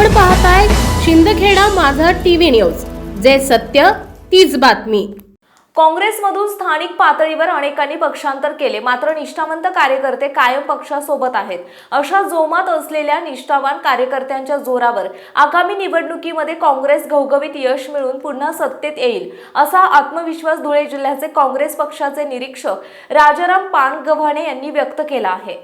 आपण पाहताय शिंदखेडा माझा टीव्ही न्यूज. जे सत्य तीच बातमी. काँग्रेसमधून स्थानिक पातळीवर अनेकांनी पक्षांतर केले मात्र निष्ठावंत कार्यकर्ते कायम पक्षासोबत आहेत. अशा जोमात असलेल्या निष्ठावान कार्यकर्त्यांच्या जोरावर आगामी निवडणुकीमध्ये काँग्रेस घवघवीत यश मिळून पुन्हा सत्तेत येईल असा आत्मविश्वास धुळे जिल्ह्याचे काँग्रेस पक्षाचे निरीक्षक राजाराम पानगव्हाणे यांनी व्यक्त केला आहे.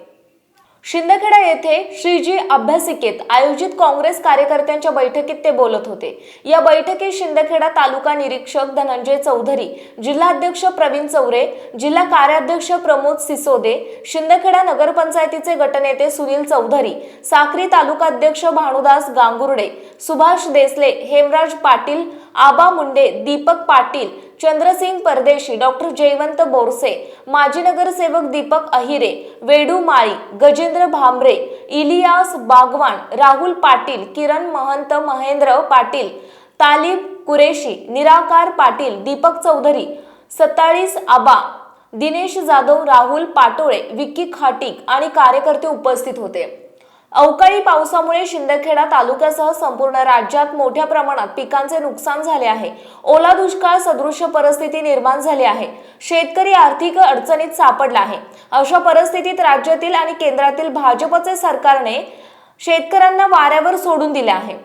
शिंदखेडा येथे श्रीजी अभ्यासिकेत आयोजित काँग्रेस कार्यकर्त्यांच्या बैठकीत ते बोलत होते. या बैठकीत शिंदखेडा तालुका निरीक्षक धनंजय चौधरी जिल्हाध्यक्ष प्रवीण चौरे जिल्हा कार्याध्यक्ष प्रमोद सिसोदे शिंदखेडा नगरपंचायतीचे गटनेते सुनील चौधरी साक्री तालुकाध्यक्ष भानुदास गांगुर्डे सुभाष देसले हेमराज पाटील आबा मुंडे दीपक पाटील चंद्रसिंग परदेशी डॉक्टर जयवंत बोरसे माजी नगरसेवक दीपक अहिरे वेडू माळी गजेंद्र भांबरे इलियास बागवान राहुल पाटील किरण महंत महेंद्र पाटील तालिब कुरेशी निराकार पाटील दीपक चौधरी सत्ताळीस आबा दिनेश जाधव राहुल पाटोळे विक्की खाटीक आणि कार्यकर्ते उपस्थित होते. अवकाळी पावसामुळे शिंदखेडा तालुक्यासह संपूर्ण राज्यात मोठ्या प्रमाणात पिकांचे नुकसान झाले आहे. ओला दुष्काळ सदृश परिस्थिती निर्माण झाली आहे. शेतकरी आर्थिक अडचणीत सापडला आहे. अशा परिस्थितीत राज्यातील आणि केंद्रातील भाजपचे सरकारने शेतकऱ्यांना वाऱ्यावर सोडून दिले आहे.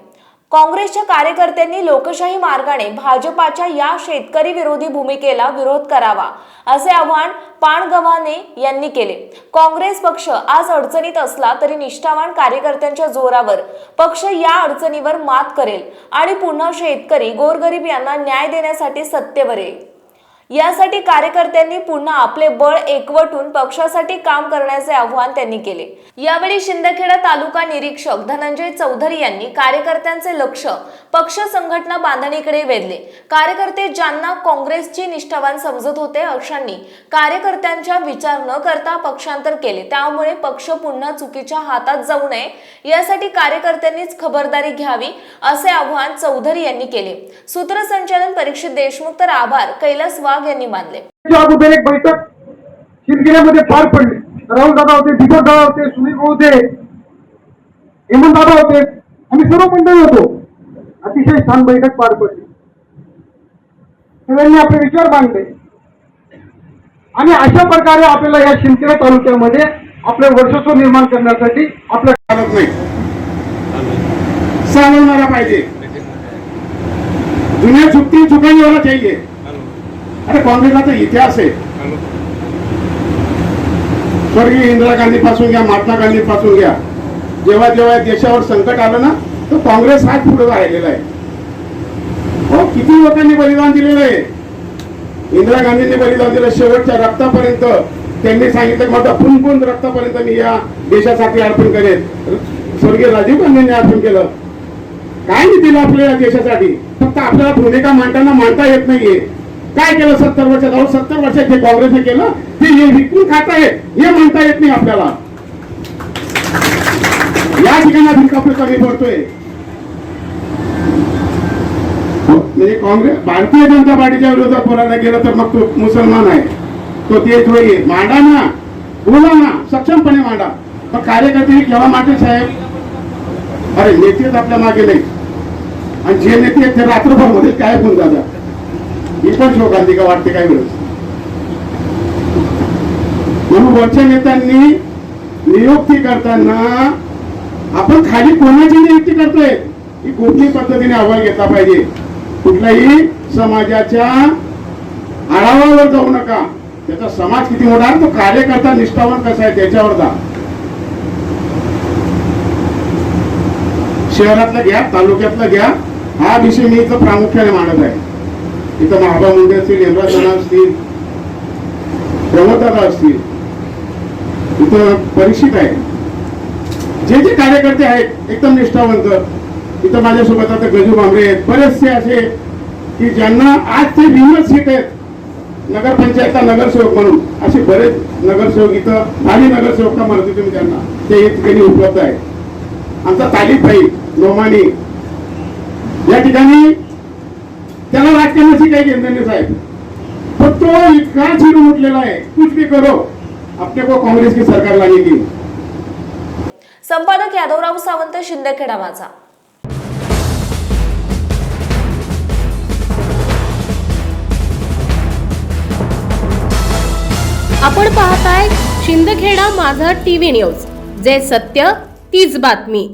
काँग्रेसच्या कार्यकर्त्यांनी लोकशाही मार्गाने भाजपाच्या या शेतकरी विरोधी भूमिकेला विरोध करावा असे आवाहन पाणगव्हाणे यांनी केले. काँग्रेस पक्ष आज अडचणीत असला तरी निष्ठावान कार्यकर्त्यांच्या जोरावर पक्ष या अडचणीवर मात करेल आणि पुन्हा शेतकरी गोरगरीब यांना न्याय देण्यासाठी सत्तेवर येईल. यासाठी कार्यकर्त्यांनी पुन्हा आपले बळ एकवटून पक्षासाठी काम करण्याचे आव्हान त्यांनी केले. यावेळी शिंदखेडा तालुका निरीक्षक धनंजय चौधरी यांनी कार्यकर्त्यांचे लक्ष पक्ष संघटना बांधणीकडे वेधले. कार्यकर्ते ज्यांना काँग्रेसची निष्ठावान समजत होते अशांनी कार्यकर्त्यांच्या विचार न करता पक्षांतर केले. त्यामुळे पक्ष पुन्हा चुकीच्या हातात जाऊ नये यासाठी कार्यकर्त्यांनीच खबरदारी घ्यावी असे आव्हान चौधरी यांनी केले. सूत्रसंचालन परीक्षित देशमुख तर आभार. कैलास वाघ यांनी मानले. अगोदर एक बैठक शिंदखेड्यामध्ये पार पडली. राहुल दादा होते दीपक दादा होते सुनील भाऊ होते हेमंत दादा होते आम्ही सर्व मंडळी होतो. अतिशय छान बैठक पार पडली. सगळ्यांनी आपले विचार मांडले. आणि अशा प्रकारे आपल्याला या शिंदखेडा तालुक्यामध्ये आपले वर्चस्व निर्माण करण्यासाठी आपल्या चालत नाही. सांगणारा पाहिजे. दुनिया चुकती चुकाने होना चाहिए. अरे काँग्रेसला तर इतिहास आहे. स्वर्गीय इंदिरा गांधी पासून घ्या महात्मा गांधी पासून घ्या. जेव्हा जेव्हा देशावर संकट आलं ना तर काँग्रेस हाच पुढे राहिलेला आहे. हो किती लोकांनी बलिदान दिलेलं आहे? इंदिरा गांधींनी बलिदान दिलं शेवटच्या रक्तापर्यंत. त्यांनी सांगितलं की माझा पुनपुन रक्तापर्यंत मी या देशासाठी अर्पण करेन. स्वर्गीय राजीव गांधींनी अर्पण केलं. काय नाही दिलं आपल्या देशासाठी? फक्त आपल्याला भूमिका मांडताना मांडता येत नाहीये. काय केलं सत्तर वर्षात अहो सत्तर वर्षात जे काँग्रेसने केलं ते हे विकून खात आहे हे म्हणता येत नाही आपल्याला. या ठिकाणी आपण कमी पडतोय. म्हणजे काँग्रेस भारतीय जनता पार्टीच्या विरोधात बोलायला गेलं तर मग तो मुसलमान आहे. तो ते थोडी मांडा ना. बोला ना. सक्षमपणे मांडा. पण कार्यकर्ते केव्हा माटे साहेब? अरे नेतेच आपल्या मागे नाही आणि जे नेते आहेत ते रात्रभरमध्ये काय होऊन जातात. इतर पण शोकांती का वाटते काय मिळत म्हणून वरच्या नेत्यांनी नियुक्ती करताना आपण खाली कोणाची नियुक्ती करतोय ही कुठली पद्धतीने अहवाल घेतला पाहिजे. कुठल्याही समाजाच्या आढावावर जाऊ नका. त्याचा समाज किती मोठा तो कार्यकर्ता निष्ठावान कसा आहे त्याच्यावर जा. शहरातला घ्या तालुक्यातला घ्या हा विषय मी इथं प्रामुख्याने मांडत आहे. इथं महाबा मुंडे असतील यमराज असतील प्रमोददादा असतील इथं परीक्षित आहे जे जे कार्यकर्ते आहेत एकदम निष्ठावंत इथं माझ्यासोबत आता गजू भांबरे आहेत. बरेचसे असे की ज्यांना आज ते विमत सीट आहेत नगरपंचायतचा नगरसेवक म्हणून. असे बरेच नगरसेवक इथं भावी नगरसेवक का म्हणतो तुम्ही त्यांना? ते या ठिकाणी उपलब्ध आहे आमचा तालीफाई भाई नोमानी या ठिकाणी केल्याची काही घेणं नाही साहेब. तो तो इतना चिड़ उठलेला आहे. कुछ भी करो. अपने को काँग्रेस की सरकार लागेगी संपादक यादवराव सावंत शिंदेखेडा माझा. आपण पाहताय शिंदखेडा माझा टीव्ही न्यूज. जे सत्य तीच बातमी.